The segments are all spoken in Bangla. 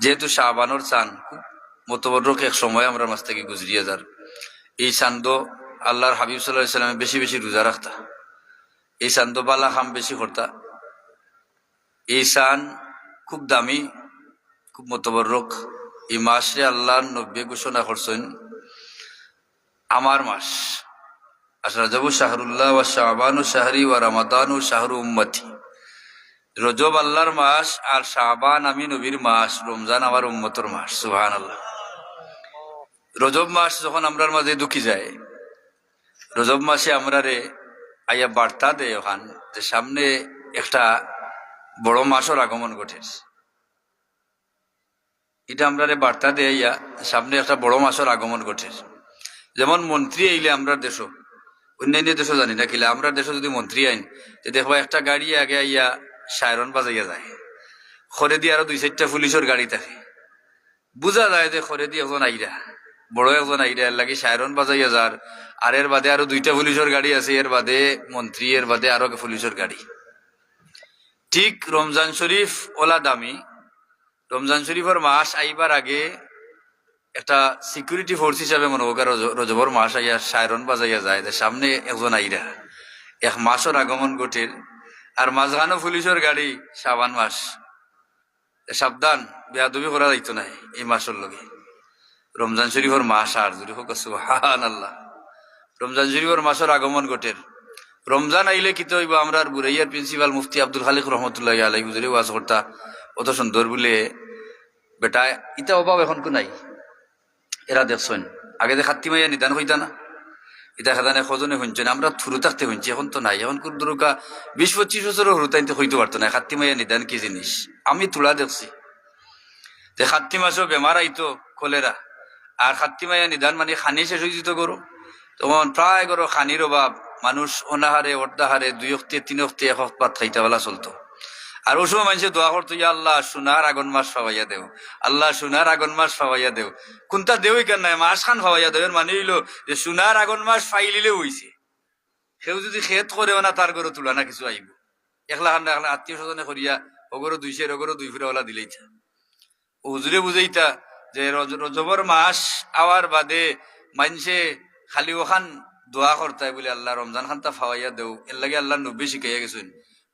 যেহেতু শাহবানোর চান মতবরক এক সময় আমরা মাছ থেকে গুজরিয়ে যার। এই চান্দ আল্লাহর হাবিব সাল্লাহ ইসলামে বেশি বেশি রোজা রাখতা। এই চান্দ বালা খাম বেশি করতা। এই চান খুব দামি, খুব মতবরক। এই মাসে আল্লাহর নব্বে ঘোষণা করছেন, আমার মাস, আশরাজাবু শাহরুল্লাহ ওয়া শাহবানু শাহরি ওয়া রামাদানু শাহরু উম্মতি। রজব আল্লাহর মাস আর শাহবান আমি নবীর মাস, রমজান আমার উম্মতর মাস সুহান আল্লাহ রজব মাস যখন আমরার মাঝে দুঃখী যায়, রজব মাসে আমরা রে আইয়া বার্তা দেয় ওখান যে সামনে একটা বড় মাসের আগমন ঘটে। এটা আমরা রে বার্তা দেয় ইয়া সামনে একটা বড় মাসের আগমন ঘটে। যেমন মন্ত্রী আইলে আমরা দেশ, অন্যান্য দেশও জানি না কিলে আমরা দেশে যদি মন্ত্রী আইন দেখব একটা গাড়ি আগে আইয়া সায়রন বাজাইয়া যায়। খরে দিয়ে আরও দুই চারটা পুলিশের গাড়ি থাকে বুঝা যায় যে খরে দিয়ে একজন আইরা, বড় একজন আইরা, এর লাগে সায়রন বাজাইয়া যার। আর এর বাদে আরও দুইটা পুলিশের গাড়ি আছে, এর বাদে মন্ত্রী, এর বাদে আরও পুলিশের গাড়ি। ঠিক রমজান শরীফ ওলা দামি। রমজান শরীফের মাস আইবার আগে একটা সিকিউরিটি ফোর্স হিসাবে মনে হোক রজবর মাস আইয়া সায়রন বাজাইয়া যায় সামনে একজন আইরা। এক মাসের আগমন ঘটের আর মাঝখানো পুলিশের গাড়ি সাবান মাস। সাবধান, বেয়াদবি করা যাইতো নাই এই মাসের লগে। রমজান শরীফের মাস আর যদি হোক সুহান আল্লাহ রমজান শরীফের মাসের আগমন ঘটের রমজান আইলে কি তো আমরা বুড়াইয়ার প্রিন্সিপাল মুফতি আব্দুল খালিক রহমতুল্লাহ আলাই হুজুরে ওয়াজ করতা। অত সুন্দর বলে, বেটা ইটা অভাব এখন কো নাই। এরা দেখছেন, আগে যে খাত্তি মাইয়া নিদান হইতা না এটা খাদানে সজনে শুনছেন আমরা থুরু থাকতে শুনছি এখন তো নাই। এখন কোন বিশ পঁচিশ বছরও হরুতাইতে হইতে পারতো না খাত্তি মাইয়া নিদান কি জিনিস? আমি তুলা দেখছি। যে খাত্তি মাসও বেমার আইতো কলেরা, আর খাত্তি মাইয়া নিদান মানে খানি শেষ হয়ে যেত গরু। তখন প্রায় গরো খানির অভাব, মানুষ অনাহারে, অর্ধাহারে, দুই অক্তি, তিন অক্তি, এক পাত খাইতে বেলা চলতো। আর ওই সময় মানুষের দোয়া করতো, ইয়া আল্লাহ, সোনার আগুন মাস ফাওয়াইয়া দেও। আল্লাহ, সোনার আগুন মাস ফাওয়াইয়া দেও। কোনটা দেওই কেন নাই মাস খান ফাওয়াইয়া দেও। এর মানে হইল যে সোনার আগুন মাস ফাইলিলে হইছে। সেও যদি খেত করেও না, তার তুলা না, কিছু আইব। একলা খান একলা আত্মীয় স্বজনে করিয়া ওগরো দুইশে ওগরো দুই ফুরাওয়ালা দিলেইতা ও হুজুরে বুঝাইতা যে রজ- রজবর মাস আওয়ার বাদে মানছে খালি ওখান দোয়া করতাই বলে, আল্লাহ রমজান খানটা ফাওয়াইয়া দেও। এর লাগে আল্লাহ নব্বী শিখাইয়া গেছেন।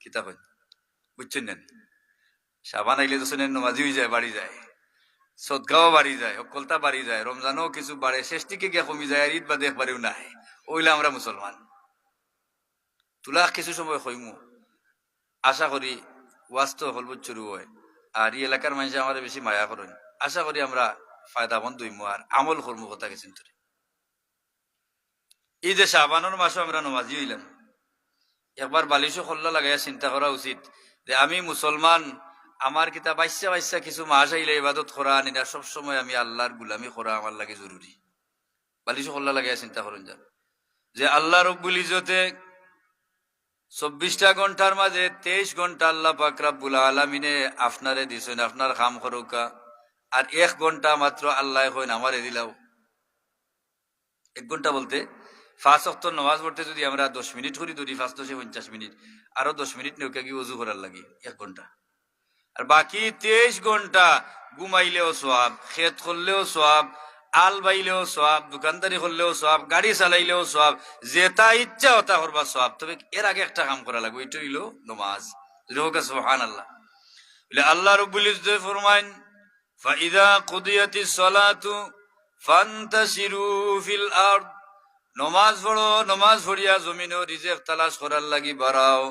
কিতাব হয় বুঝছেন নেন? শাহবান আইলে তো শোনেন নমাজি হয়ে যায় বাড়ি যায়। সদগাও বাড়ি যায় সকলতা বাড়ি যায় রমজানও কিছু বাড়ে শেষ দিকে গিয়ে কমি যায় আর ঈদ বাদে একবারেও নাই ওইলা আমরা মুসলমান তুলা কিছু সময় হইমু আশা করি ওয়াস্ত হলবুত শুরু হয়, আর এই এলাকার মানুষ আমার বেশি মায়া করেন। আশা করি আমরা ফায়দা ফায়দামন্দ হইমু, আর আমল করমু কথা গেছেন তোরে। এই যে শাহবানোর মাসও আমরা নমাজি হইলাম একবার বালিশও খল্লা লাগাইয়া চিন্তা করা উচিত যে আমি মুসলমান, আমার কিতা বাইসা বাইসা কিছু মাস আইলে ইবাদত করা নিনা সব সময় আমি আল্লাহর গুলামি করা আমার লাগে জরুরি। বালিশও খল্লা লাগাইয়া চিন্তা করেন যান। যে আল্লাহ রব্বুল ইজতে চব্বিশটা ঘণ্টার মাঝে তেইশ ঘণ্টা আল্লাহ পাক রাব্বুল আলমিনে আপনারে দিছেন, আপনার খাম খরকা। আর এক ঘণ্টা মাত্র আল্লাহ হইন আমারে দিলাও। এক ঘণ্টা বলতে ফার্স্ট অক্ট নমাজ পড়তে যদি আমরা দশ মিনিট করি, ধরি ফার্স্ট দশে পঞ্চাশ মিনিট। আরও দশ মিনিট নেউকে গিয়ে উজু করার লাগে? এক ঘণ্টা। আর বাকি তেইশ ঘণ্টা ঘুমাইলেও সোয়াব খেত করলেও সোয়াব আল বাইলেও সোয়াব দোকানদারি করলেও সোয়াব গাড়ি চালাইলেও সোয়াব যেটা ইচ্ছা ওটা করবা সোয়াব তবে এর আগে একটা কাম করা লাগবে এটা হইল নমাজ। রোগা সোহান আল্লাহ আল্লাহ রব্বুল ইজ্জত ফরমাইন ফাইদা কুদিয়াতি সলাতু ফান্তাসিরু ফিল আরদ। নমাজ পড়ো, নমাজ পড়িয়া জমিনও রিজেক তালাশ করার লাগি বাড়াও।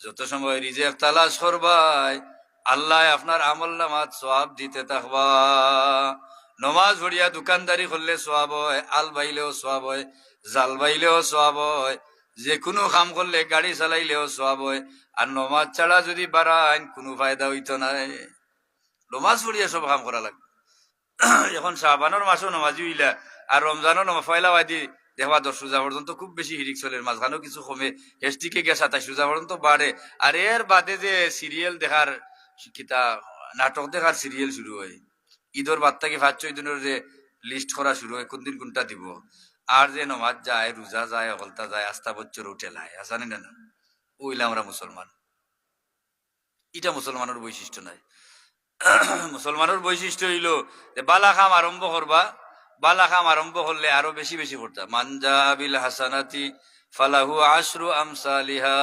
যত সময় রিজেক তালাশ করবাই, আল্লাহ আপনার আমল নামাজ সব দিতে থাকবা। নমাজ পড়িয়া দোকানদারি করলে সোয়াব হয়, আল বাইলেও সোয়াব হয়, জাল বাইলেও সোয়াব হয় যে কোনো কাম করলে গাড়ি চালাইলেও সোয়াব হয়। আর নমাজ ছাড়া যদি বাড়ান কোনো ফায়দা হইতো নাই। নমাজ পড়িয়া সব কাম করা লাগবে। এখন শাহবানোর মাসও নমাজি হইলা, আর রমজানও ফয়লা বাদি দেখবা দশ রোজা পর্যন্ত খুব বেশি হিরিক চলে মাঝখানেও কিছু কমে। হেস্টিকে গিয়ে সাতাশ রোজা পর্যন্ত বাড়ে আর এর বাদে যে সিরিয়াল দেখার কিতা, নাটক দেখার সিরিয়াল শুরু হয়। ঈদর বাদ থেকে পাঁচ ছয় যে লিস্ট করা শুরু হয় কোন দিন কোনটা দিব। আর যে নমাজ যায় রোজা যায় অকলতা যায় আস্থা বচ্চর উঠে লাই। আসানি না? ওইলে আমরা মুসলমান এটা মুসলমানের বৈশিষ্ট্য নাই। মুসলমানের বৈশিষ্ট্য হইল যে বালা খাম আরম্ভ করবা বালা খাম আরম্ভ করলে আরও বেশি বেশি করতা মানজা বিল হাসানাতি ফালাহু আশরু আমসালিহা।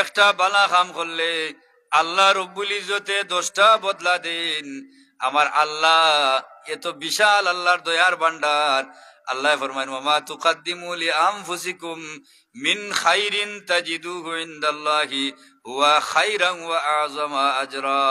একটা বালা খাম করলে আল্লাহ রব্বুল ইজতে দশটা বদলা দিন। আমার আল্লাহ এত বিশাল আল্লাহর দয়ার ভান্ডার আল্লাহ ফরমান মামা তুকাদ্দিমু লি আনফুসিকুম মিন খাইরিন তাজিদুহু ইনদাল্লাহি হুয়া খাইরান ওয়া আযমা আজরা।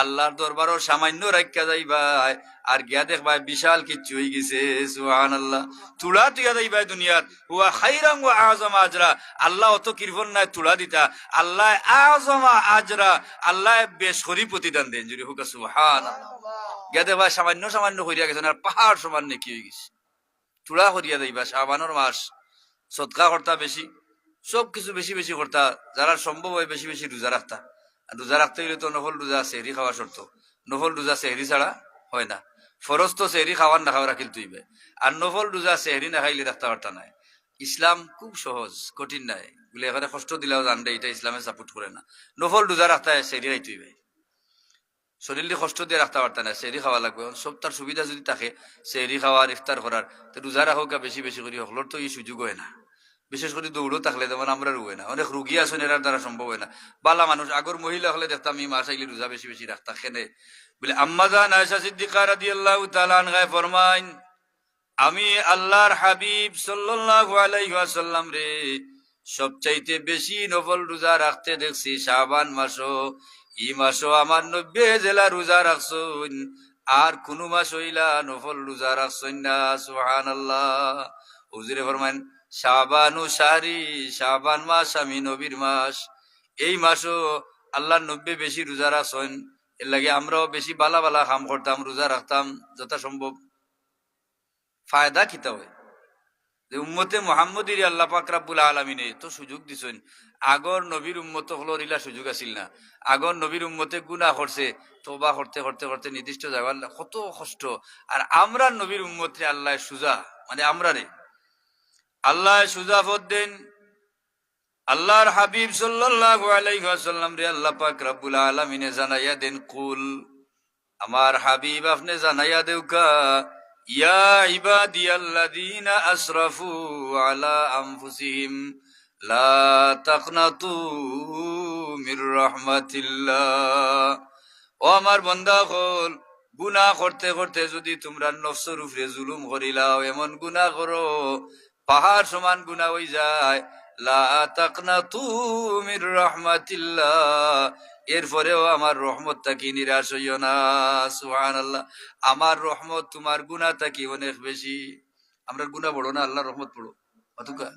আল্লাহর দরবারও সামান্য রাখা যাইবাই আর গিয়া দেখবাই বিশাল কিচ্ছু হয়ে গেছে সুহান আল্লাহ তুলা তুইয়া যাইবাই দুনিয়াত হুয়া খাইরাং ওয়া আজমা আজরা। আল্লাহ অত কৃপন নাই তুলা দিতা। আল্লাহ আজমা আজরা। আল্লাহ বেশ করি প্রতিদান দেন যদি হুকা সুহান গিয়া দেখবাই সামান্য সামান্য করিয়া গেছেন, আর পাহাড় সমান নেকি হয়ে গেছে। তুলা করিয়া যাইবা সাবানোর মাস। সৎকা কর্তা বেশি। সব কিছু বেশি বেশি কর্তা। যারা সম্ভব হয় বেশি বেশি রোজা রাখতা। রোজা রাখতে গেলে তো নফল রোজা সেহরি খাওয়া শর্ত। নফল রোজা সেহরি ছাড়া হয় না। ফরজ তো সেহরি খাওয়ার না খাওয়া রাখিল তুইবে। আর নফল রোজা সেহরি না খাইলে রাখতে পারতা নাই। ইসলাম খুব সহজ, কঠিন নাই। বলে এখানে কষ্ট দিলেও জানবে এটা ইসলামে সাপোর্ট করে না। নফল রোজা রাখতে সেহরি খাই তুইবে। শরীরে কষ্ট দিয়ে রাখতে পারতা না সেহরি খাওয়া লাগবে। সব তার সুবিধা যদি থাকে, সেহরি খাওয়ার ইফতার করার, তো রোজা রাখোকা বেশি বেশি করি হকলোর তো এই সুযোগ হয় না। বিশেষ করে দৌড়ও থাকলে যেমন আমরা রুয়ে না। অনেক রুগী আছেন এরার দ্বারা সম্ভব হয় না। বালা মানুষ আগর মহিলা হলে দেখতাম মাস আইলে রোজা বেশি বেশি রাখতা খেনে বলে আম্মাজান ফরমাইন আমি আল্লাহর হাবিব সাল্লাল্লাহু আলাইহি রে সবচাইতে বেশি নফল রোজা রাখতে দেখছি শাবান মাসও ই মাসও আমার নব্বে জেলা রোজা রাখছুন আর কোন মাস হইলা নফল রোজা রাখছুন না, সুবহানাল্লাহ। হুজুরে ফরমান শাবানু সারি শাবান মাস আমি নবীর মাস। এই মাসও আল্লাহ নব্বে বেশি রোজা রাখছেন। এর লাগে আমরাও বেশি বালা বালা কাম করতাম, রোজা রাখতাম যথাসম্ভব। ফায়দা খিতা হয়? যে উম্মতে মোহাম্মদির আল্লাহ পাক রাব্বুল আলমিনে তো সুযোগ দিছেন। আগর নবীর উম্মত হলোর ইলা সুযোগ আছিল না। আগর নবীর উম্মতে গুনাহ করছে তোবা করতে করতে করতে নির্দিষ্ট জায়গা কত কষ্ট। আর আমরা নবীর উম্মতে আল্লাহ সুজা মানে আমরা রে আল্লাহ সুজাফত দেন আল্লাহর হাবিব সাল্লাল্লাহু রে আল্লাহ পাক রব্বুল আলামিনে জানাইয়া দেন, কুল, আমার হাবিব আপনি জানাইয়া দেউকা ইয়া হল করতে করতে যদি তোমরা নফসের জুলুম করিলাও, এমন গুনাহ করো পাহাড় সমান গুনা হয়ে যায়। এরপরেও আমার রহমত তাকি নিরাশ হইও না সুহান আল্লাহ আমার রহমত, তোমার গুণা তাকি অনেক বেশি? আমরা গুণা বড় না আল্লাহ রহমত পড়ো অতুকা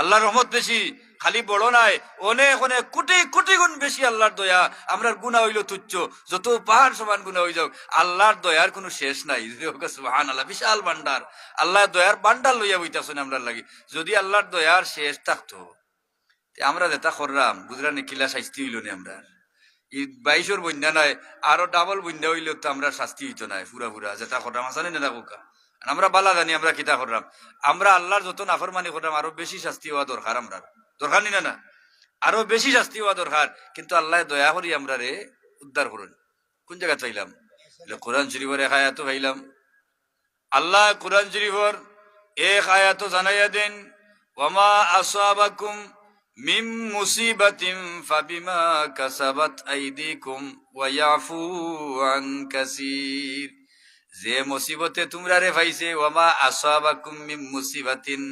আল্লাহর রহমত বেশি, খালি বড় নাই, অনেক অনেক, কোটি কোটি গুণ বেশি আল্লাহর দয়া। আমরার গুণা হইল তুচ্ছ, যত পাহাড় সমান গুণা হয়ে যাও আল্লাহর দয়ার কোনো শেষ নাই। সুহান আল্লাহ বিশাল বান্ডার আল্লাহর দয়ার বান্ডার লইয়া বইতাছেন আমরা লাগি। যদি আল্লাহর দয়ার শেষ থাকতো আমরা যেটা করলাম বুঝলা নি কিলা শাস্তি হইল নি আমরা বাইশের বন্যা নাই, আরও ডাবল বন্যা হইলেও তো আমরা শাস্তি হইতো নাই পুরা পুরা যেটা করলাম আসানি না কোকা আমরা বালা জানি, আমরা কিতা করলাম। আমরা আল্লাহর যত নাফরমানি করলাম, আরও বেশি শাস্তি হওয়া দরকার আমরা দরকার নি না আরও বেশি শাস্তি হওয়া দরকার, কিন্তু আল্লাহ দয়া করি আমরা রে উদ্ধার করুন। কোন জায়গা চাইলাম? কোরআন শরীফের এক আয়াত পাইলাম আল্লাহ কোরআন শরীফর এক আয়াত জানাইয়া দেন, ওয়ামা আসাবাকুম মিম মুসিবাতিম ফাবিমা কাসাবাত আইদিকুম ওয়া আন যে মুসিবতে তোমরা রে ভাইছে, ওয়ামা আসাবাকুম মিম মুসিবাতিন।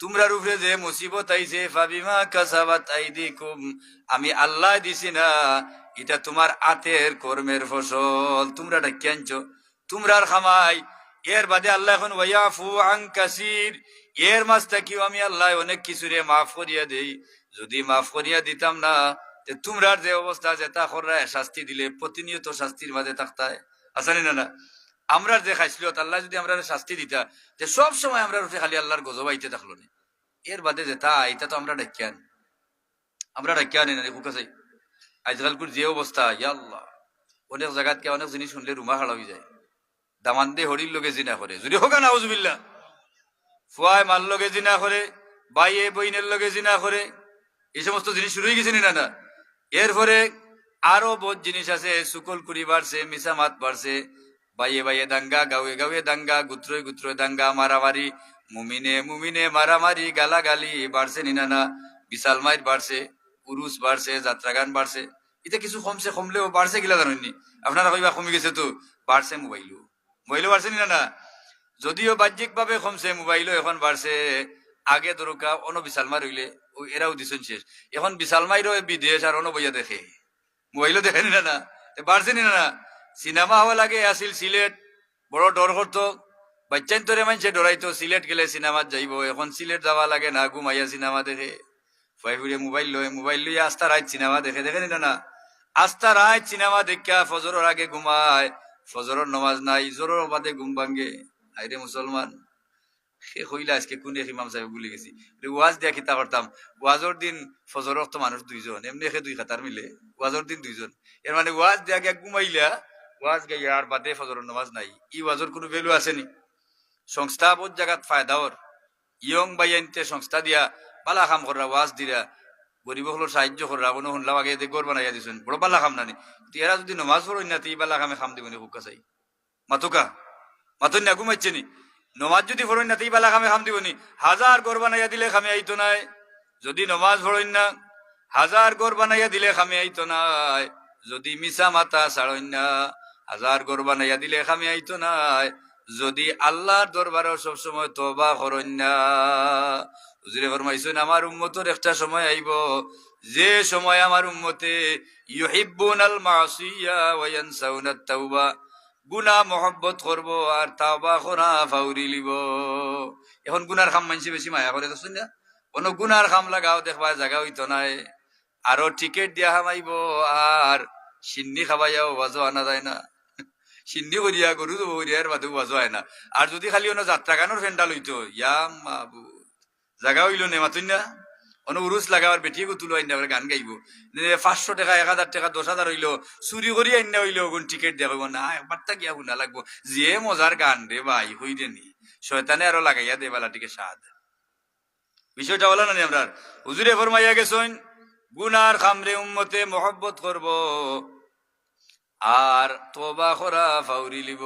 তোমরার উপরে যে মুসিবত আইছে, ফাবিমা কাসাবাত আইদিকুম। আমি আল্লাহ দিছি না, এটা তোমার আতের কর্মের ফসল। তোমরা ডাকি আনছো তোমরার খামাই। এর বাদে আল্লাহ এখন ওয়াইয়াফু আং কাসির। এর মাছ থাকিও আমি আল্লাহ অনেক কিছুরে মাফ করিয়া দেই। যদি মাফ করিয়া দিতাম না তোমরার যে অবস্থা যে তা শাস্তি দিলে, প্রতিনিয়ত শাস্তির মাঝে থাকতায়। আসানি না না? আমরা যে খাইছিল আল্লাহ যদি আমরা শাস্তি দিতা, যে সব সময় আমরা রুফে খালি আল্লাহর গজব আইতে থাকল না। এর বাদে যে তা এটা তো আমরা ডাকিয়ান আমরা ডাকিয়ান না চাই। আজকালকুর যে অবস্থা, ইয়া আল্লাহ। অনেক জায়গাত কে অনেক জিনিস শুনলে রুমা হারা হয়ে যায়। দামান দে হরির লগে জিনা করে। যদি হোক না হজবিল্লা ফুয়ায় মাল লগে জিনা করে, বাইয়ে বইনের লগে জিনা করে। এই সমস্ত জিনিস শুরু হয়ে গেছে নি না এরপরে আরও বহুত জিনিস আছে, সুকল কুড়ি বাড়ছে মিশা মাত বাড়ছে। বাইয়ে বাইয়ে দাঙ্গা গাঁয়ে গাঁয়ে দাঙ্গা গুত্রয় গুত্রয় দাঙ্গা মারামারি মুমিনে মুমিনে মারামারি গালাগালি বাড়ছে নি না না বিশাল মাইর বাড়ছে পুরুষ বাড়ছে যাত্রা গান বাড়ছে এটা কিছু কমছে কমলেও বাড়ছে গিলা জানেননি আপনারা কইবা কমে গেছে তো বাড়ছে মোবাইলও মোবাইলও বাড়ছে নি না না যদিও বাহ্যিক ভাবে কমছে মোবাইলও এখন বাড়ছে আগে দরকা অন বিশালমার হইলে ও এরাও দিছেন শেষ এখন বিশালমাইরও বিদেশ আর অন বইয়া দেখে মোবাইলও দেখে নি না না বাড়ছে নি না না সিনেমা হওয়া লাগে আসিল সিলেট বড় ডর করতো বাচ্চান তোরে মানছে ডরাইতো সিলেট গেলে সিনেমাত যাইব। এখন সিলেট যাওয়া লাগে না, ঘুমাইয়া সিনেমা দেখে। ফাইফুরে মোবাইল লয় মোবাইল লইয়া আস্তা রাত সিনেমা দেখে। দেখে নি না আস্তা রাত সিনেমা দেখা ফজরের আগে ঘুমায় ফজরের নমাজ নাই জোরের বাদে ঘুম ভাঙ্গে আইরে মুসলমান সে কইলা আজকে কোন ইমাম সাহেব ভুলে গেছি ওয়াজ দিয়া খিতা করতাম ওয়াজর দিন ফজর তো মানুষ দুইজন এমনি একে দুই খাতার মিলে। ওয়াজর দিন দুইজন। এর মানে ওয়াজ দিয়া গিয়া ঘুমাইলা। ওয়াজ গাইয়া আর বাদে ফজরের নমাজ নাই। ই ওয়াজর কোনো ভ্যালু আসেনি। সংস্থা বহুত জায়গাত ফায়দাওর ইয়ং বাইয়ানতে সংস্থা দিয়া পালা কাম করা ওয়াজ দিরা, গরিব হলোর সাহায্য করা কোনো শুনলাম আগে গড় বানাইয়া দিছেন। বড় পালা খাম নানি। এরা যদি নমাজ পড়ই না ই পালা কামে খাম দিবনি হুক্কা চাই। মাতুকা, মাতুন না ঘুমাইছে নি? নমাজ যদি পড়ই না, তো পালা কামে খাম দিবনি। হাজার গড় বানাইয়া দিলে খামে আইতো নাই। যদি নমাজ পড়ই না, হাজার গড় বানাইয়া দিলে খামে আইতো নাই। যদি মিছা মাতা ছাড়ই না হাজার গড় বানাইয়া দিলে খামে আইতো নাই। যদি আল্লাহর দরবারে সবসময় তবা করেন না। হুজুরে ফরমাইছেন, আমার উম্মতর একটা সময় আইব। যে সময় আমার উম্মতে ইউহিব্বুন মাসিয়া ওয়া ইয়ানসাউনা তাওবা গুনাহ মহব্বত করব আর তাওবা করা ফাউরি লিব। এখন গুনার খাম মানছে বেশি মায়া করে দেখছেন না? কোন গুনার খাম লাগাও দেখবা জায়গা হইতো নাই। আরও টিকেট দিয়া হামাইব আর সিন্নি খাবাইয়াও বাজো আনা যায় না। সিন্নি করিয়া গরু দেবো করিয়া এর বাদেও বাজো হয় না আর যদি খালি অন্য যাত্রা গানোর ফেন্ডাল হইতো ইয়াম মাবু জাগা হইল নে, মাতুন না? অন উরুস লাগাবার বেটিয়ে তুলো আইনা গান গাইব। পাঁচশো টাকা, এক হাজার টাকা দশ হাজার হইল চুরি করি আইনা হইল ওগুন টিকিট হইব না একবারটা গিয়া শুনা লাগবো। যে মজার গান রে ভাই হই রে নি। শয়তানে আরও লাগাইয়া দে বেলাটিকে স্বাদ বিষয়টা বলো নি আমরা হুজুরে ফরমাইয়া গেছেন গুনার খামরে উম্মতে মহব্বত করব আর তোবা করা ফাউরি লিব।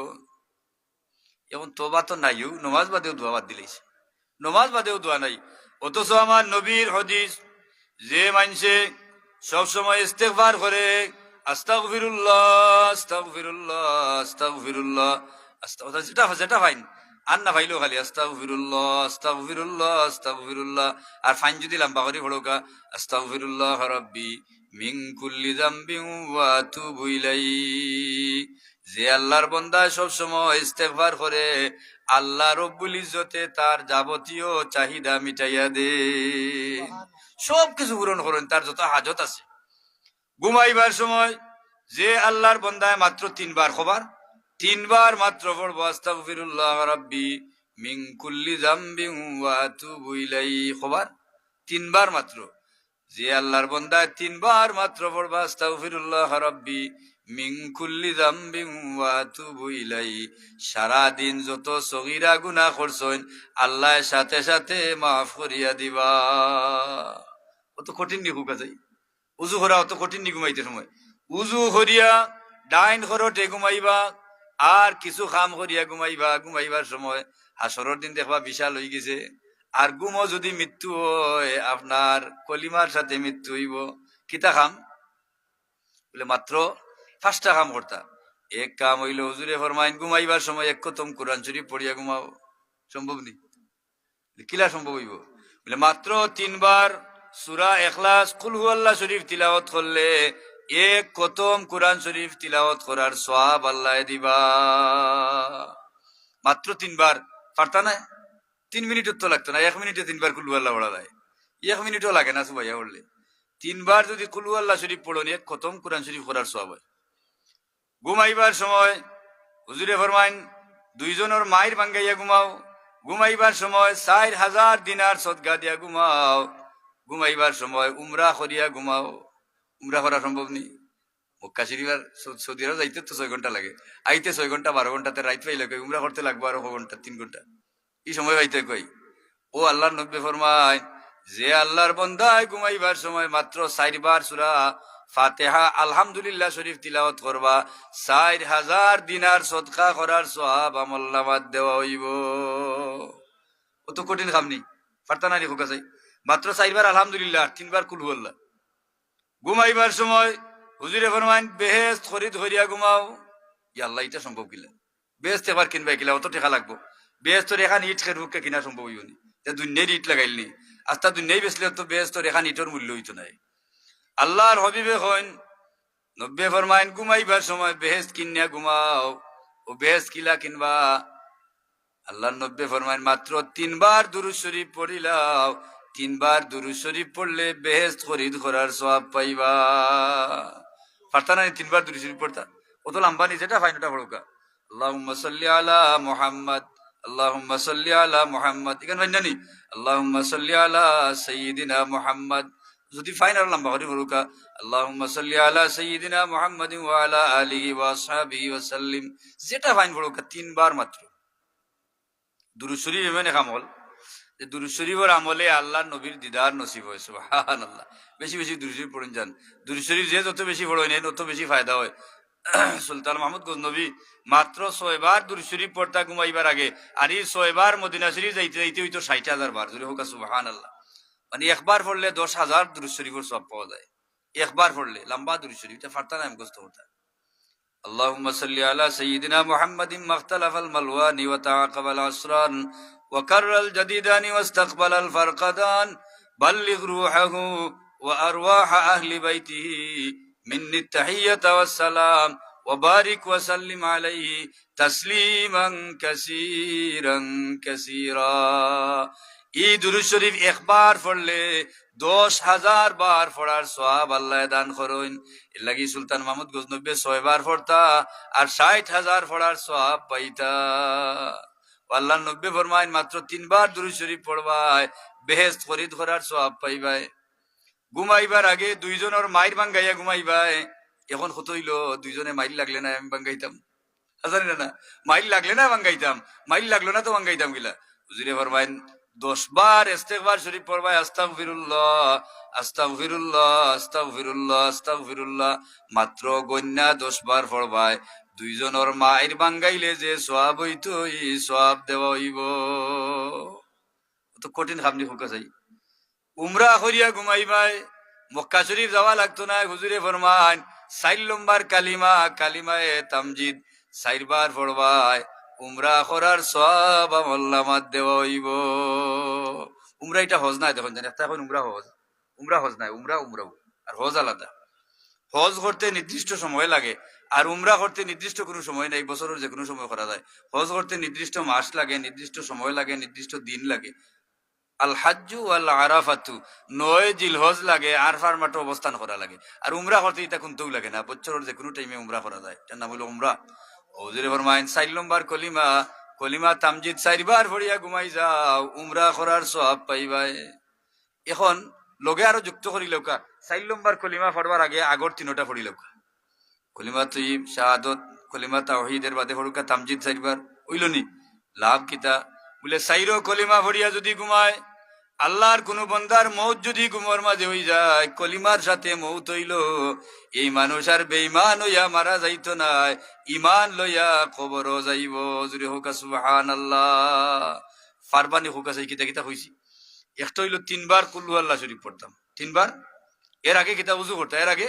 এখন তোবা তো নাইও, নমাজ বাদেও দোয়া বাদ দিলেছে নমাজ বাদেও দোয়া নাই। অথচ আমার নবীর হদিস, যে মানছে সবসময় ইস্তেকবার করে, আস্তাগফিরুল্লাহ আস্তাগফিরুল্লাহ আস্তাগফিরুল্লাহ আস্তাগফিরুল্লাহ যেটা যেটা ফাইন আর না ফাইলেও খালি আস্তাগফিরুল্লাহ আস্তাগফিরুল্লাহ আস্তাগফিরুল্লাহ। আর ফাইন যদি লম্বা করে পড়োকা আস্তাগফিরুল্লাহ রাব্বি মিন কুল্লি যামবিন ওয়া আতুবু ইলাইহি। যে আল্লাহর বন্দা সব সময় ইস্তেগফার করে, আল্লাহ রব্বুল ইজ্জতে তার যাবতীয় চাহিদা মিটাইয়া দে। সব কিছু পূরণ করেন, তার যত হাজত আছে। ঘুমাইবার সময় যে আল্লাহর বন্দায় মাত্র তিনবার খবর, তিনবার মাত্র পড়ব, আস্তাগফিরুল্লাহ রাব্বি মিন কুল্লি যামবিন ওয়া আতুবু ইলাইহি খবর, তিনবার মাত্র। যে আল্লাহর বন্দায় তিনবার মাত্র পড়বা আস্তাগফিরুল্লাহ রাব্বি, মিন কুল্লি যামবিন ওয়া আতুবু ইলাইহি। সারা দিন যত সগীরা গুনাহ করছইন আল্লাহ সাথে সাথে মাফ করিয়া দিবা। অত কঠিন নি হুকা যাই উজু করা অত কঠিন নি ঘুমাইতে সময়। উজু করিয়া ডাইন খরটে ঘুমাইবা, আর কিছু খাম করিয়া ঘুমাইবা, ঘুমাইবার সময় হাসরের দিন দেখবা বিশাল হয়ে গেছে। আর গুমো যদি মৃত্যু হয়, আপনার কলিমার সাথে মৃত্যু হইব। কিতা খাম? বলে, মাত্র পাঁচটা কাম করতা। এক কাম হইল হুজুরে ফরমাইন, ঘুমাইবার সময় এক কতম কোরআন শরীফ পড়িয়া ঘুমাও। সম্ভব নি? কিলা সম্ভব হইব? বলে, মাত্র তিনবার সুরা এখলাস কুলহু আল্লাহ শরীফ তিলাওয়াত করলে এক কতম কোরআন শরীফ তিলাওয়াত করার সওয়াব আল্লাহ দিবা। মাত্র তিনবার, পারতা না তিন মিনিটের তো লাগতো না, এক মিনিটে তিনবার কুলহু আল্লাহ পড়া যায় এক মিনিটও লাগে না সুবাইয়া পড়লে তিনবার যদি কুলু শরীফ পড়ো এক খতম কোরআন শরীফ করার সব হয়। ঘুমাইবার সময় হুজুরে ফরমাইন, দুইজনের মায়ের ভাঙ্গাইয়া ঘুমাও। ঘুমাইবার সময় চার হাজার দিনার সদগা দিয়া ঘুমাও। ঘুমাইবার সময় উমরা করিয়া ঘুমাও। উমরা করা সম্ভব নেই। মক্কা শরীফার সৌদি আরব যাইতে তো ছয় ঘণ্টা লাগে। আইতে ছয় ঘণ্টা, বারো ঘন্টাতে রাইত পাইলে উমরা করতে লাগবো আরও ঘণ্টা, তিন ঘণ্টা। এই সময় পাইতে কই? ও আল্লাহর নব্বে ফরমায়, যে আল্লাহর বন্ধায় ঘুমাইবার সময় মাত্র চারবার সুরা ফাতেহা আলহামদুলিল্লাহ শরীফ তিলাওয়াত করবা, চার হাজার দিনার সদকা করার সহাব আমল্লামাত দেওয়া হইব। অত কঠিন কাম নেই পারতা না রেখো কাছে মাত্র চারবার আলহামদুলিল্লাহ, তিনবার কুল আল্লাহ। ঘুমাইবার সময় হুজুরে ফরমান বেহেস্ত খরিদ হরিয়া ঘুমাও। ইয়া আল্লাহ, এটা সম্ভব কিলা। বেহেস্ত এবার কিনবা কিলা, অত টেকা লাগবো। বেহেস্ত রেখান ইট খের বুকে কিনা সম্ভব হইব নি। দুনিয়ার ইট লাগাইলনি আস্তা দুনিয়াই বেসলে তো বেহেস্ত রেখান ইটর মূল্য হইতো নাই। আল্লাহর হবিবে হইন নব্বে ফরমাইন ঘুমাইবার সময় বেহেস্ত কিনিয়া ঘুমাও, ও বেহেস্ত কিলা কিনবা। আল্লাহর নব্বে ফরমাইন মাত্র তিনবার দুরুদ শরীফ পড়িলাও, তিনবার দুরুদ শরীফ পড়লে বেহেস্ত খরিদ করার সব পাইবা। পারতা না তিনবার দুরুদ শরীফ পড়তা? অত লম্বা নি যেটা ফাইন ওটা পড়ুকা আল্লাহুম্মা সাল্লি আলা মুহাম্মদ। এখানে ফাইন পড়ুকা তিনবার মাত্র। দুরুদ শরীফ এমন আমল। যে দুরুদ আমলে আল্লাহ নবীর দিদার নসিব হয় সুবহান আল্লাহ বেশি বেশি দুরুদ শরীফ পড়েন যান। দুরুদ শরীফ যে যত বেশি পড়েন তত বেশি ফায়দা হয়। সুলতান মাহমুদ গজনবী মাত্র ছয়বার দুরুদ শরীফ পড়তা ঘুমাইবার আগে আর এই ছয়বার মদিনা শরীফ যাইতে যাইতে হইতো ষাট হাজার বার জুড়ে হোক সুবহান আল্লাহ মানে একবার পড়লে দশ হাজার দুরুদ শরীফের সব পাওয়া যায় একবার পড়লে লম্বা দুরুদ শরীফ এটা ফারতা না মুখস্থ হতা اللهم صل على سيدنا محمد ما اختلف الملوان وتعاقب العسران وكر الجديدان واستقبل الفرقدان بلغ روحه وأرواح أهل بيته مني التحية والسلام وبارك وسلم عليه تسليما كثيرا كثيرا এই দুরুদ শরীফ একবার পড়লে দশ হাজার বার পড়ার সব আল্লাহ দান করুন এর লাগি সুলতান মাহমুদ গজনব্বে ছয় বার পড়তা আর ষাট হাজার পড়ার সব পাইতা আল্লাহ নব্বে ফরমাইন মাত্র তিনবার দুরুদ শরীফ পড়বায় বেহেস্ত খরিদ করার সব পাইবাই ঘুমাইবার আগে দুইজনের মাইর ভাঙ্গাইয়া ঘুমাইবাই। এখন কত হইল, দুইজনে মাইল লাগলে না আমি ভাঙ্গাইতাম জানি না মাইল লাগলে না ভাঙ্গাইতাম মাইল লাগল না তো ভাঙ্গাইতাম গিলা হুজুরে ফরমাইন দশ বার ইস্তেগফার শরীফ পড়বাই, আস্তাগফিরুল্লাহ আস্তাগফিরুল্লাহ আস্তাগফিরুল্লাহ আস্তাগফিরুল্লাহ। মাত্র গন্যা দশ বার পড়বাই। দুইজনের মায়ের বাঙ্গাইলে যে সব হইতো সব দেওয়া হইব। তো কঠিন খামনি হোকা চাই। উমরা করিয়া ঘুমাইবাই, মক্কা শরীফ যাওয়া লাগতো না হুজুরে ফরমান সাইল লম্বার কালিমা, কালিমায়ে তামজিদ সাইরবার পড়বাই, উমরা করার সব আমল্লামাত দেওয়া হইব। উমরা এটা হজ নাই দেখুন জানি এখন উমরা হজ উমরা হজ নাই, উমরা উমরাও আর হজ আলাদা। হজ করতে নির্দিষ্ট সময় লাগে, আর উমরা করতে নির্দিষ্ট কোনো সময় নাই, বছরের যে কোনো সময় করা যায়। হজ করতে নির্দিষ্ট মাস লাগে, নির্দিষ্ট সময় লাগে, নির্দিষ্ট দিন লাগে। আল হাজ্জু আল আরাফাতু। নয় জিল হজ লাগে, আরফার মাঠে অবস্থান করা লাগে। আর উমরা করতে এটা কোনতেও লাগে না। বছরের যে কোনো টাইমে উমরা করা যায়। এটার নাম হলো উমরা। হজুরে ফরমাইন চার নম্বর কলিমা। কলিমা তামজিদ, চারিবার ভরিয়া ঘুমাই যাও। উমরা করার সব পাইবাই। এখন লগে আরও যুক্ত করি লৌকা। চার নম্বর কলিমা পড়বার আগে আগর তিনোটা পড়ি লৌকা। কলিমা তুইব শাহাদত, কলিমা তাওহিদের বাদে পড়ুকা তামজিদ চারিবার। ওইল নি, লাভ কিতা? বলে সাইরো কলিমা ভরিয়া যদি ঘুমায় আল্লাহর কোন বন্দার মৌত যদি গুমর মাঝে হয়ে যায়, কলিমার সাথে মৌত হইল। এই মানুষ আর বেইমান হইয়া মারা যাইত না ইমান লইয়া খবর যাইব। জুড়ে হোক সুহান আল্লাহ ফারবানি হোক আছে কিতা কিতা হইছি। একটা হইল তিনবার কুল্লু আল্লাহ শরীফ পড়তাম। তিনবার? এর আগে কিতা উজু করতা? এর আগে?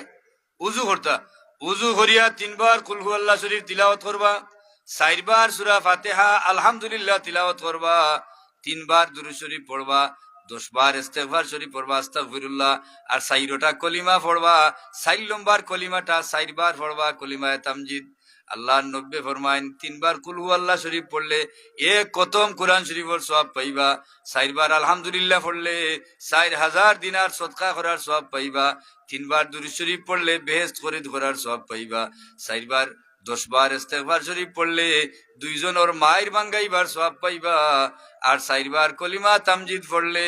উজু করতা। উজু করিয়া তিনবার কুলহু আল্লাহ শরীফ তিলাওয়াত করবা। চারবার সুরা ফাতেহা, আলহামদুলিল্লাহ তিলাওয়াত করবা। তিনবার দুরু শরীফ পড়বা। দশ বার ইস্তেগফার শরীফ পড়বা, আস্তাগফিরুল্লাহ। আর সাইরোটা কলিমা পড়বা সাইর লম্বার কলিমাটা সাইরবার পড়বা, কলিমায় তামজিদ। আল্লাহ নব্বে ফরমাইন, তিনবার কুলহু আল্লাহ শরীফ পড়লে এক কতম কোরআন শরীফর সব পাইবা। চারবার আলহামদুলিল্লাহ পড়লে, চার হাজার দিনার সৎকা করার সব পাইবা। তিনবার দুরু শরীফ পড়লে বেহেস্ত খরিদ করার সব পাইবা। চারবার দশ বার ইস্তেগফার শরীফ পড়লে দুইজনের মায়ের বাঙ্গাইবার সব পাইবা, আর চারবার কলিমা তামজিদ পড়লে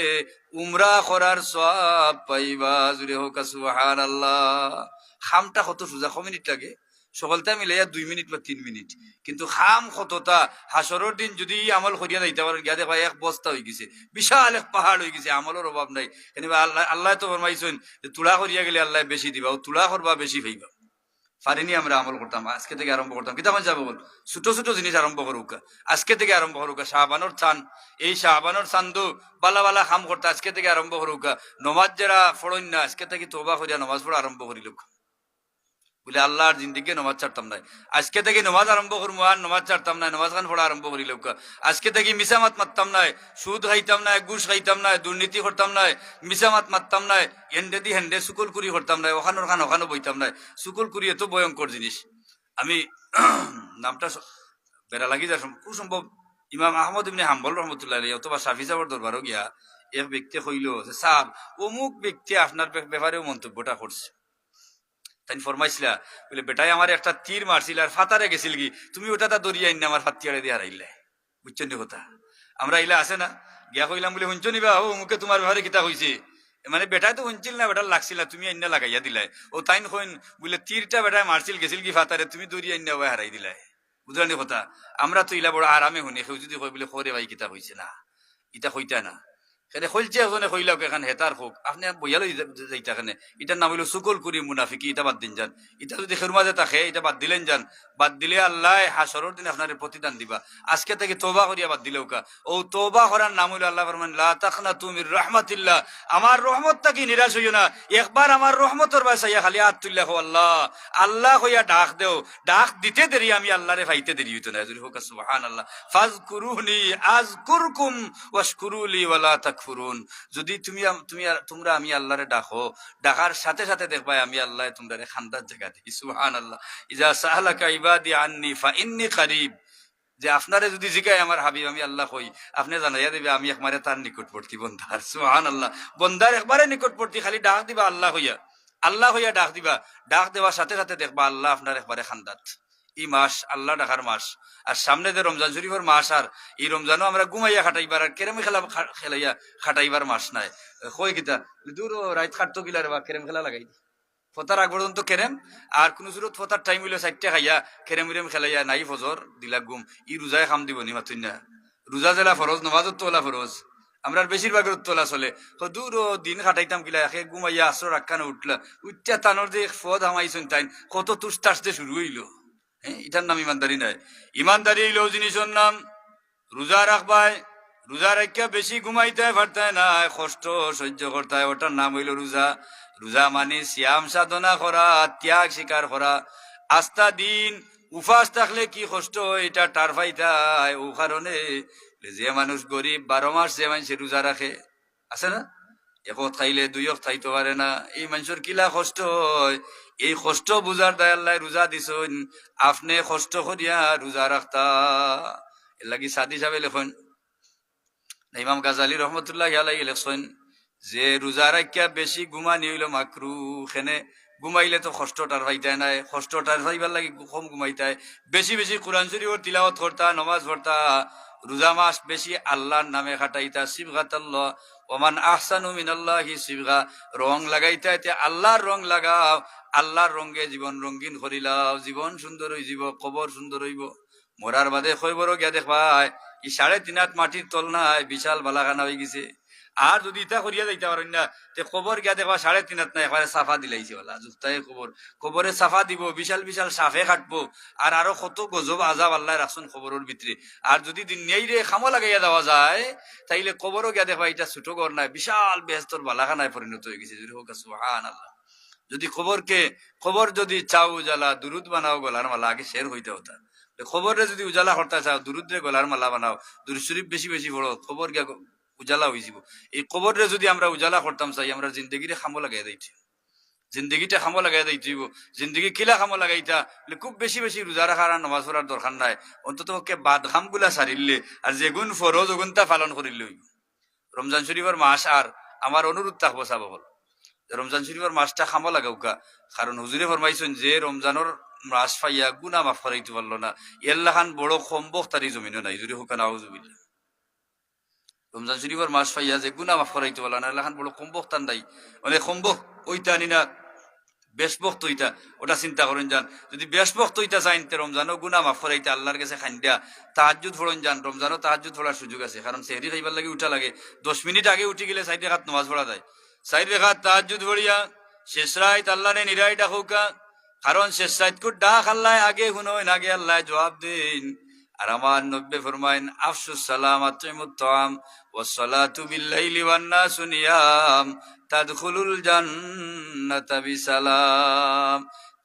উমরা করার সব পাইবা। জুড়ে হোক সুহান আল্লাহ খামটা কত সোজা, ক মিনিট লাগে? সকলটা মিলাইয়া দুই মিনিট বা তিন মিনিট। কিন্তু খাম কতটা? হাসরের দিন যদি আমল করিয়া যাইতে পারেন, গিয়া এক বস্তা হয়ে গেছে। বিশাল এক পাহাড় হয়ে গেছে, আমলের অভাব নাই। আল্লাহ আল্লাহ তো ফরমাইছেন তুলা করিয়া গেলে আল্লাহ বেশি দিবা, ও তুলা করবা বেশি পাইবা। পারিনি আমরা আমল করতাম, আজকে থেকে আরম্ভ করতাম। কিতাব যাব বল? ছোট ছোট জিনিস আরম্ভ করুক। আজকে থেকে আরম্ভ করুক। শাহবানোর চান। এই শাহবানোর চান্দু বালা বালা খাম করতে আজকে থেকে আরম্ভ করুক। নমাজ যারা ফড়ন না, আজকে থেকে তোবা করিয়া নমাজ পড়া আরম্ভ করিলুক। বলে আল্লাহর জিন্দিকে নমাজ ছাড়তাম নাই। আজকে থেকে নমাজ আরম্ভ করব আর নমাজ ছাড়তাম নাই, নমাজ খান পড়া আরম্ভ করিল আজকে থেকে মিসামাত মারতাম নাই, সুদ খাইতাম নাই, ঘুষ খাইতাম নাই, দুর্নীতি করতাম নাই মিসামাত মারতাম নাই এন্ডে দি হেন্ডে সুকুল কুরি করতাম নাই ওখানোর খান ওখানো বইতাম নাই। সুকুল কুরি এত ভয়ঙ্কর জিনিস। আমি নামটা বেড়া লাগি যা খুব সম্ভব ইমাম আহমদ ইবনে হাম্বল রহমতুল্লাহ অথবা সাফি সাহেবের দরবারও গিয়া এক ব্যক্তি কইল যে সাহ অমুক ব্যক্তি আপনার ব্যাপ- ব্যাপারেও মন্তব্যটা করছে। তাই ফরমাইছিলা, বলে, বেটাই, আমার একটা তীর মারছিল আর ফাতারে গেছিল কি, তুমি ওটা তা দরিয়া আইন আমার ফাতিয়ারে দিয়ে হারাইলে। বুঝছেন কথা? আমরা ইলা আছে না? গিয়া কইলাম, বলে, শুনছো নিবা ও, মুখে তোমার ব্যাপারে কিতা হইছে? মানে বেটাই তো শুনছিল না, বেটার লাগছিল না তুমি আইনা লাগাইয়া দিলাই ও তাইন কইন বলে, তীরটা বেটায় মারছিল, গেছিল কি ফাতারে, তুমি দরিয়া ওই হারাই দিলাই বুঝলেন নি কথা? আমরা তো ইলা বড় আরামে শুনি, কেউ যদি কই বলে খরে ভাই, কিতা হইছে না? ইটা কইতা না? সেনে কইলছে এজনে কইলাও এখান হেতার হোক আপনি যাইতা এখানে এটার নাম হইল সুকল করি মুনাফিকি এটা বাদ দিন যান। এটা যদি খের মাঝে থাকে এটা বাদ দিলেন যান। বাদ দিলে আল্লাহ হাসরের দিন আপনার প্রতিদান দিবা। আজকে থেকে তোবা করিয়া বাদ দিলেও কা ও তোবা করার নাম হইল আল্লাহ তুমি আমার তাকি নিরাশ হইও না। একবার আমার রহমতর খালি হাত আল্লাহ। আল্লাহ হইয়া ডাক দেও। ডাক দিতে দেরি আমি আল্লাহরে ফাইতে দেরি হইতো না। হোক সুবহান আল্লাহ ফাজকুরুনি আজকুরকুম ওয়াশকুরুলি ওয়ালা তাকফুরুন যদি তুমি তুমি তোমরা আমি আল্লাহরে ডাকো, ডাকার সাথে সাথে দেখবা আমি আল্লাহ তোমরা খান্দার জায়গা দিই। সুবহান আল্লাহ ইজা সাহালাকা ইবাদি আন্নি ফা ইন্নি কারিব। যে আপনারে যদি জিগায় আমার হাবিব, আমি আল্লাহ কই, আপনি জানাইয়া দিবে, আমি একবারে তার নিকটবর্তী বন্ধার সুহান আল্লাহ বন্ধার একবারে নিকটবর্তী, খালি ডাক দিবা আল্লাহ হইয়া। আল্লাহ হইয়া ডাক দিবা। ডাক দেওয়ার সাথে সাথে দেখবা আল্লাহ আপনার একবারে খান্দাত। এই মাস, আল্লাহ ডাকার মাস। আর সামনে যে রমজান শরীফের মাস, আর এই রমজানও আমরা ঘুমাইয়া খাটাইবার, আর কেরেম খেলা খেলাইয়া খাটাইবার মাস নাই। কই কিতা? দূর রাইত খাটতো গিলা রে বা, কেরেম খেলা লাগাই ফতার আগ পর্যন্ত কেরেম, আর কোন সুরত ফতার টাইম হইল চারটে খাইয়া, কেরেম উরেম খেলাইয়া নাই ফজর, দিলা গুম ই রোজায় খাম দিব নি মাতুন রোজা জেলা ফরজ, নমাজত তোলা ফরজ। আমরা বেশিরভাগের তোলা চলে। দূর দিন খাটাইতাম কিলা একে ঘুমাইয়া আসর রাখানো উঠলা। উঠটা তানোর যে ফদ হামাইছুন তাইন, কত তুস টাসতে শুরু হইল। এটার নাম ইমানদারি নাই। ইমানদারি হইল জিনিসের নাম রোজা রাখবাই রোজা রাখিয়া বেশি ঘুমাইতে পারতে না, কষ্ট সহ্য করতে ওটার নাম হইল রোজা। রোজা মানে শ্যাম সাধনা করা, ত্যাগ স্বীকার করা। আস্থা দিন, উপাস থাকলে কি কষ্ট, এটা টার ফাইতায় ও কারণে যে মানুষ গরিব, বারো মাস যে মানুষ রোজা রাখে, আছে না? একত খাইলে দুইক খাইতে পারে না। এই মানুষের কিলা কষ্ট হয়। এই কষ্ট বুঝার দায় আল্লাহ রোজা দিছন আপনি কষ্ট করিয়া রোজা রাখতা এর লাগি সাদি সাহেব লেখন ইমাম গাজালি রহমতুল্লাহ আলাই লেখছেন যে রোজা রাখিয়া বেশি ঘুমানি হইল মাকরু খেনে ঘুমাইলে তো কষ্টটার পাইতাই নাই। কষ্টটার পাইবার লাগি কম ঘুমাইতাই বেশি বেশি কোরআন শরীফর তিলাওয়াত করতা নমাজ পড়তা রোজা মাস বেশি আল্লাহর নামে খাটাইতা শিবঘাতাল্লাহ ওমান আহসানু মিনাল্লাহি সিবগা, রং লাগাইতে আইতে আল্লাহর রং লাগাও, আল্লাহর রঙে জীবন রঙ্গিন করিলাও জীবন সুন্দর হই যাব কবর সুন্দর হইব। মরার বাদে খৈবর গিয়া দেখবাই ই সাড়ে তিন হাত মাটির তল নাই, বিশাল বালাখানা হয়ে গেছে। আর যদি ইটা করিয়া যাইতে পারেন না, তে কবর গিয়া দেখবা সাড়ে তিন হাত নাই, একবারে সাফা দিলাইছে বলা জুস্তায় কবর। কবরে সাফা দিব, বিশাল বিশাল সাফে কাটবো, আর আরও কত গজব আজাব আল্লাহ রাখছেন কবরের ভিতরে। আর যদি দিন রে খামো লাগাইয়া দেওয়া যায়, তাইলে কবরও গিয়া দেখবা এটা ছোট ঘর নাই, বিশাল বেহস্তর বালাখানায় পরিণত হয়ে গেছে, যদি হোক সুহান আল্লাহ যদি খবরকে খবর যদি চাও উজালা, দুরুদ বানাও গলার মালা, আগে শের হইতে হতা। খবরে যদি উজালা করতে চাও, দুরুদ্রে গলার মালা বানাও, দুরুদ শরীফ বেশি বেশি পড়ো খবর গিয়া উজালা হয়ে যাব। এই কবরে যদি আমরা উজালা করতাম, চাই, আমরা জিন্দগিরে খামো লাগাই দিতে জিন্দগিটা খামো লাগাই দিইব জিন্দগি কিলা খামো লাগাইতা খুব বেশি বেশি রোজা রাখার আর নমাজ পড়ার দরকার নাই। অন্তত বাদ খামগুলা সারিলে আর যেগুন ফরজ ওগুনটা পালন করিলে। রমজান শরীফের মাস আর আমার অনুরোধ থাকব হল। রমজান শরীফের মাসটা খামো লাগাউকা কারণ হুজুরে ফরমাইছেন যে রমজানের মাস পাইয়া গুনা মাফ করাইতে পারল না। এল্লা খান বড় সম্ভব তারি জমিনও নাই। জুড়ে হুকান আউজুবিল্লা রমজান শরীফের মাস পাইয়া যে গুনা মাফ করাইতে পারল না এল্লা খান বড় সম্ভব তান নাই মানে সম্ভব ওইটা আনি না বেশবক্ত হইতা ওটা চিন্তা করেন যান। যদি বেশবক্ত হইতা চাইন, তে রমজানও গুনা মাফ করাইতে আল্লাহর কাছে খান্ডিয়া তাহাজুদ ফোড়ন যান, রমজানও তাহাজুদ ফোড়ার সুযোগ আছে, কারণ সেহরি খাইবার লাগে উঠা লাগে। দশ মিনিট আগে উঠি গেলে সাইড রেখাত নমাজ পড়া যায়। সাইড রেখাত তাহাজুদ ভরিয়া শেষ রাইত আল্লাহ নে নিরাই ডাকুকা, কারণ শেষ রাইত কু ডাক আল্লাহ আগে শুনোয় আগে আল্লাহ জবাব দিন। আর আমার নব্বে ফরমাইন, আফসুস সালাম আত্মীমুত্তাম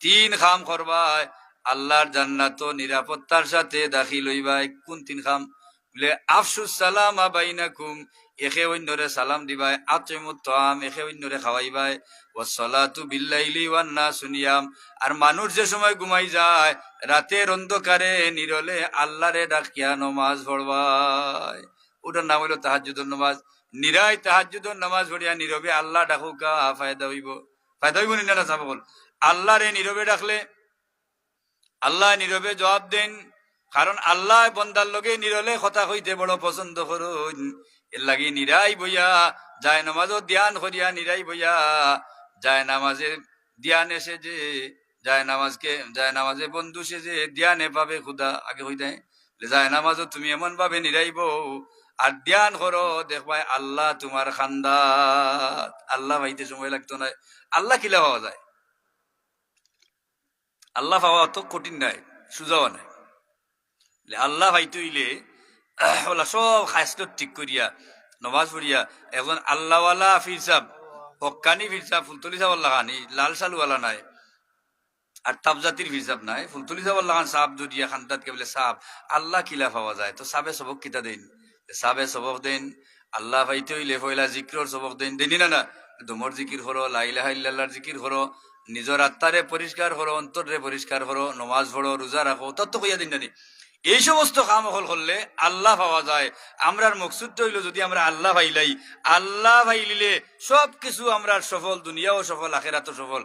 তিন খাম করবাই আল্লাহর জান্নাত নিরাপত্তার সাথে দাখিল হইবাই কোন তিন খাম? বলে, আফসুস সালাম আবাইনাকুম একে অন্যরে সালাম দিবাই আত্মীমুত্তাম একে অন্যরে খাওয়াইবাই আর মানুষ যে সময় ঘুমাই যায়, রাতের অন্ধকারে, নিরলে আল্লাহরে ডাকিয়া নমাজ পড়বাই ওটার নাম হইল তাহাজুদর নমাজ। নিরাই তাহাজুদর নামাজ পড়িয়া নীরবে আল্লাহ ডাকুকা ফায়দা হইব। ফায়দা হইব নি না চাব আল্লাহ রে নীরবে ডাকলে, আল্লাহ নীরবে জবাব দেন। কারণ আল্লাহ বন্দার লগে নিরলে কথা হইতে বড় পছন্দ করুন। এর লাগি নিরাই বইয়া যায় নামাজও ধ্যান করিয়া নিরাই বইয়া যায় নামাজে ধ্যান এসে যে যায় নামাজকে, যায় নামাজে বন্ধু সে যে ধ্যানে পাবে খুদা। আগে হই দেয় যায় নামাজও তুমি এমন ভাবে নিরাইব। আর ধ্যান করো দেখবাই আল্লাহ তোমার খান্দাত। আল্লাহ ভাইতে সময় লাগতো না। আল্লাহ কিলা পাওয়া যায়? আল্লাহ পাওয়া অত কঠিন নাই, সুজাও নাই। আল্লাহ ভাইতে ওলা সব খাইস্ত ঠিক করিয়া, নমাজ পড়িয়া এখন আল্লাহওয়ালা ফির সাহ হকানি ফির সাহ ফুলতলি সাহ লাগানি লাল সালুওয়ালা নাই। আর তাবজাতির হিসাব নাই, ফুলতুলি সাহেব আল্লাহ সাহাব দুরিয়া খান্দাত কে বলে সাহাব আল্লাহ কিলা পাওয়া যায়? তো সাবে সবক কিতা দেন? সাবে সবক দেন, আল্লাহ ভাইতে হইলে ফয়লা জিক্রর সবক দেন। দেনি না না, দমর জিকির হরো লাইলাহ জিকির হরো নিজের আত্মারে পরিষ্কার করো অন্তরে পরিষ্কার করো নমাজ পড়ো রোজা রাখো তত্ত্ব কইয়া দিন জানি এই সমস্ত কাম হল করলে আল্লাহ পাওয়া যায়। আমরার মকসুদ হইল যদি আমরা আল্লাহ ভাইলাই, আল্লাহ ভাইলিলে সব কিছু আমরা সফল, দুনিয়াও সফল, আখেরাতও সফল।